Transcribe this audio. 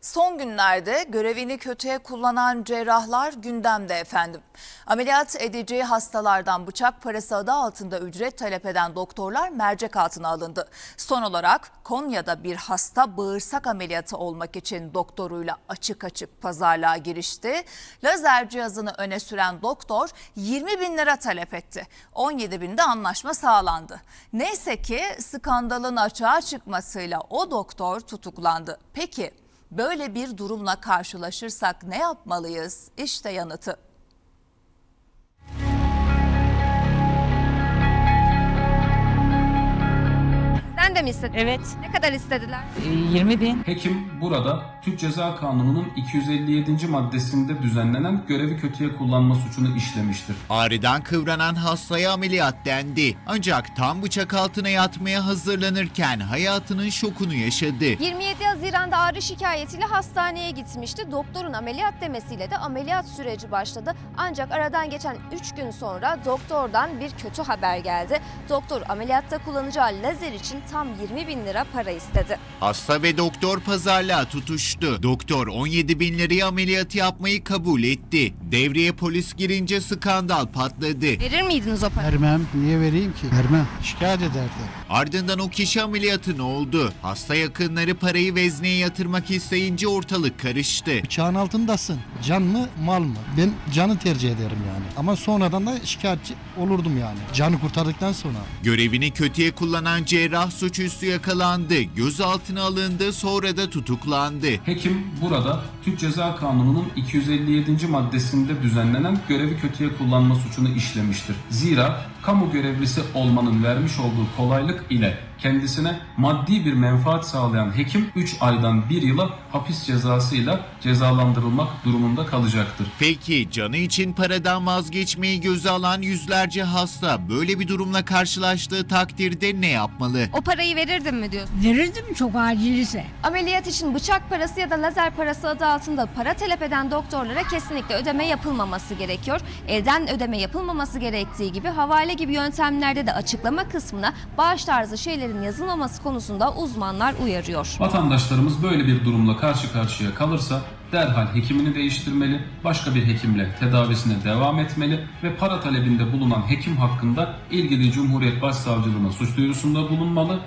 Son günlerde görevini kötüye kullanan cerrahlar gündemde efendim. Ameliyat edeceği hastalardan bıçak parası adı altında ücret talep eden doktorlar mercek altına alındı. Son olarak Konya'da bir hasta bağırsak ameliyatı olmak için doktoruyla açık açık pazarlığa girişti. Lazer cihazını öne süren doktor 20 bin lira talep etti. 17 binde anlaşma sağlandı. Neyse ki skandalın açığa çıkmasıyla o doktor tutuklandı. Peki böyle bir durumla karşılaşırsak ne yapmalıyız? İşte yanıtı. Sen de mi istedin? Evet. Ne kadar istediler? e, 20 bin. Hekim burada Türk Ceza Kanunu'nun 257. maddesinde düzenlenen görevi kötüye kullanma suçunu işlemiştir. Ağrıdan kıvranan hastaya ameliyat dendi. Ancak tam bıçak altına yatmaya hazırlanırken hayatının şokunu yaşadı. 27 Haziran'da ağrı şikayetiyle hastaneye gitmişti. Doktorun ameliyat demesiyle de ameliyat süreci başladı. Ancak aradan geçen 3 gün sonra doktordan bir kötü haber geldi. Doktor ameliyatta kullanacağı lazer için tam 20 bin lira para istedi. Hasta ve doktor pazarlığa tutuştu. Doktor 17 bin liraya ameliyatı yapmayı kabul etti. Devreye polis girince skandal patladı. Verir miydiniz o parayı? Vermem. Niye vereyim ki? Vermem. Şikayet ederdi. Ardından o kişi ameliyatını oldu. Hasta yakınları parayı vezneye yatırmak isteyince ortalık karıştı. Bıçağın altındasın. Can mı mal mı? Ben canı tercih ederim yani. Ama sonradan da şikayetçi olurdum yani. Canı kurtardıktan sonra. Görevini kötüye kullanan cerrah suçüstü yakalandı. Gözaltına alındı sonra da tutuklandı. Hekim burada Türk Ceza Kanunu'nun 257. maddesinde düzenlenen görevi kötüye kullanma suçunu işlemiştir. Zira kamu görevlisi olmanın vermiş olduğu kolaylık ile kendisine maddi bir menfaat sağlayan hekim 3 aydan 1 yıla hapis cezasıyla cezalandırılmak durumunda kalacaktır. Peki canı için paradan vazgeçmeyi göze alan yüzlerce hasta böyle bir durumla karşılaştığı takdirde ne yapmalı? O parayı verirdim mi diyorsun? Verirdim çok acil ise. Ameliyat için bıçak parası ya da lazer parası adı altında para talep eden doktorlara kesinlikle ödeme yapılmaması gerekiyor. Elden ödeme yapılmaması gerektiği gibi havale gibi yöntemlerde de açıklama kısmına bağış tarzı şeylerin yazılmaması konusunda uzmanlar uyarıyor. Vatandaşlarımız böyle bir durumla karşı karşıya kalırsa derhal hekimini değiştirmeli, başka bir hekimle tedavisine devam etmeli ve para talebinde bulunan hekim hakkında ilgili Cumhuriyet Başsavcılığına suç duyurusunda bulunmalı.